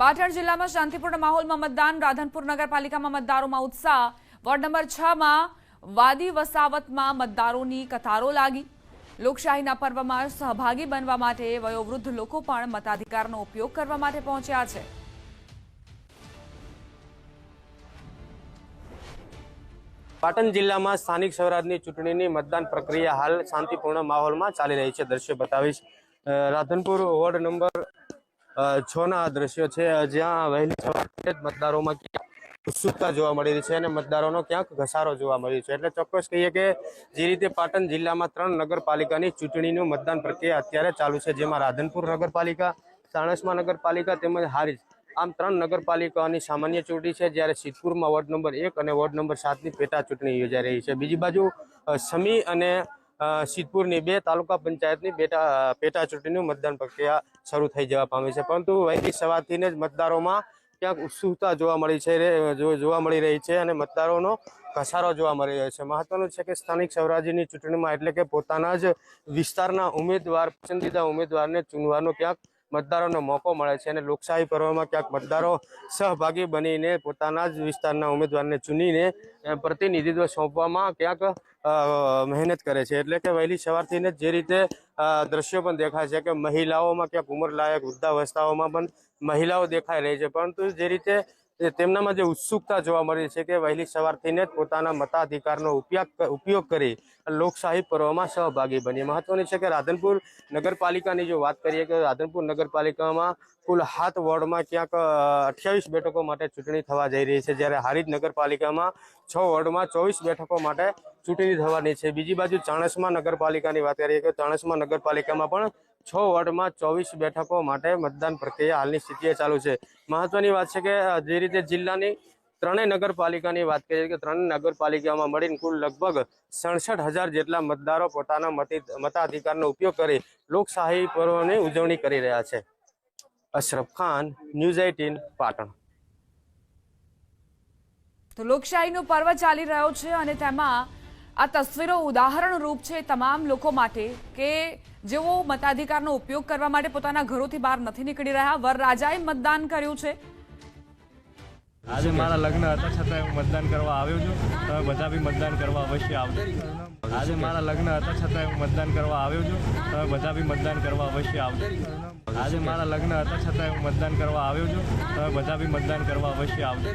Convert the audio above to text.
પાટણ જિલ્લામાં શાંતિપૂર્ણ માહોલમાં મતદાન, રાધનપુર નગરપાલિકામાં મતદારોમાં ઉત્સાહ. વોર્ડ નંબર છ માં વાદી વસાવતમાં મતદારોની કતારો લાગી. લોકશાહીના પર્વમાં સહભાગી બનવા માટે વયોવૃદ્ધ લોકો પણ મતાધિકારનો ઉપયોગ કરવા માટે પહોંચ્યા છે. પાટણ જિલ્લામાં સ્થાનિક સ્વરાજની ચૂંટણીની મતદાન પ્રક્રિયા હાલ શાંતિપૂર્ણ માહોલમાં ચાલી રહી છે, દ્રશ્ય બતાવીશ. રાધનપુર વોર્ડ નંબર છ ના દ્રશ્યો છે. જ્યાં વહેલી સવારથી જ મતદારોમાં ઉત્સુકતા જોવા મળી રહી છે અને મતદારોનો ક્યાંક ઘસારો જોવા મળી છે. એટલે ચોક્કસ કહીએ કે જે રીતે પાટણ જિલ્લામાં ત્રણ નગરપાલિકાની ચૂંટણીનું મતદાન પ્રક્રિયા અત્યારે ચાલુ છે, જેમાં રાધનપુર નગરપાલિકા, સાણસમા નગરપાલિકા તેમજ હારીજ. આમ ત્રણ નગરપાલિકાઓની સામાન્ય ચૂંટણી છે, જ્યારે સિદ્ધપુરમાં વોર્ડ નંબર એક અને વોર્ડ નંબર સાતની પેટા ચૂંટણી યોજાઈ રહી છે. બીજી બાજુ સમી અને સિદ્ધપુરની બે તાલુકા પંચાયતની પેટા પેટા ચૂંટણીનું મતદાન પ્રક્રિયા શરૂ થઈ જવા પામી છે. પરંતુ વહેલી સવારથી જ મતદારોમાં ક્યાંક ઉત્સુકતા જોવા મળી છે જોવા મળી રહી છે અને મતદારોનો ઘસારો જોવા મળી રહ્યો છે. મહત્વનું છે કે સ્થાનિક સ્વરાજ્યની ચૂંટણીમાં એટલે કે પોતાના જ વિસ્તારના ઉમેદવાર, પસંદીદા ઉમેદવારને ચૂનવાનો ક્યાંક મતદારોનો મોકો મળે છે અને લોકશાહી પર્વમાં ક્યાંક મતદારો સહભાગી બનીને પોતાના જ વિસ્તારના ઉમેદવારને ચૂનીને પ્રતિનિધિત્વ સોંપવામાં ક્યાંક મહેનત કરે છે. એટલે કે વહેલી સવારથી જ રીતે દ્રશ્યો પણ દેખાય છે કે મહિલાઓમાં ક્યાંક ઉંમરલાયક વૃદ્ધાવસ્થાઓમાં પણ મહિલાઓ દેખાઈ રહી છે. પરંતુ જે રીતે તેમનામાં જે ઉત્સુકતા જોવા મળી છે કે વહેલી સવારથી જ પોતાના મતાધિકારનો ઉપયોગ ઉપયોગ કરી લોકશાહી પર્વમાં સહભાગી બની. મહત્વની છે કે રાધનપુર નગરપાલિકાની જો વાત કરીએ કે રાધનપુર નગરપાલિકામાં કુલ હાથ વોર્ડમાં ક્યાંક અઠ્યાવીસ બેઠકો માટે ચૂંટણી થવા જઈ રહી છે. જ્યારે હારીજ નગરપાલિકામાં છ વોર્ડમાં ચોવીસ બેઠકો માટે ચૂંટણી થવાની છે. બીજી બાજુ ચાણસમા નગરપાલિકાની વાત કરીએ કે ચાણસમા નગરપાલિકામાં પણ છ વોર્ડમાં ચોવીસ બેઠકો માટે મતદાન પ્રક્રિયા હાલની સ્થિતિએ ચાલુ છે. મહત્વની વાત છે કે જે રીતે જિલ્લાની ત્રણેય નગરપાલિકાની વાત કરીએ કે ત્રણેય નગરપાલિકામાં મળીને કુલ લગભગ સડસઠ હજાર જેટલા મતદારો પોતાના મતિ, મતાધિકારનો ઉપયોગ કરી લોકશાહી પર્વની ઉજવણી કરી રહ્યા છે. Ashraf Khan, news eighteen, Patan. તો લોકશાહીનો પર્વ ચાલી રહ્યો છે અને તેમાં આ તસવીરો ઉદાહરણ રૂપ છે તમામ લોકો માટે કે જેઓ મતાધિકારનો ઉપયોગ કરવા માટે પોતાના ઘરોથી બહાર નથી નીકળી રહ્યા. વરરાજાએ મતદાન કર્યું છે. આજે મારા લગ્ન હતા, છતાં હું મતદાન કરવા આવ્યો છું. તમે બધા બી મતદાન કરવા અવશ્ય આવજો. આજે મારા લગ્ન હતા, છતાં હું મતદાન કરવા આવ્યો છું. તમે બધા બી મતદાન કરવા અવશ્ય આવજો. આજે મારા લગ્ન હતા, છતાં હું મતદાન કરવા આવ્યો છું. તમે બધા બી મતદાન કરવા અવશ્ય આવજો.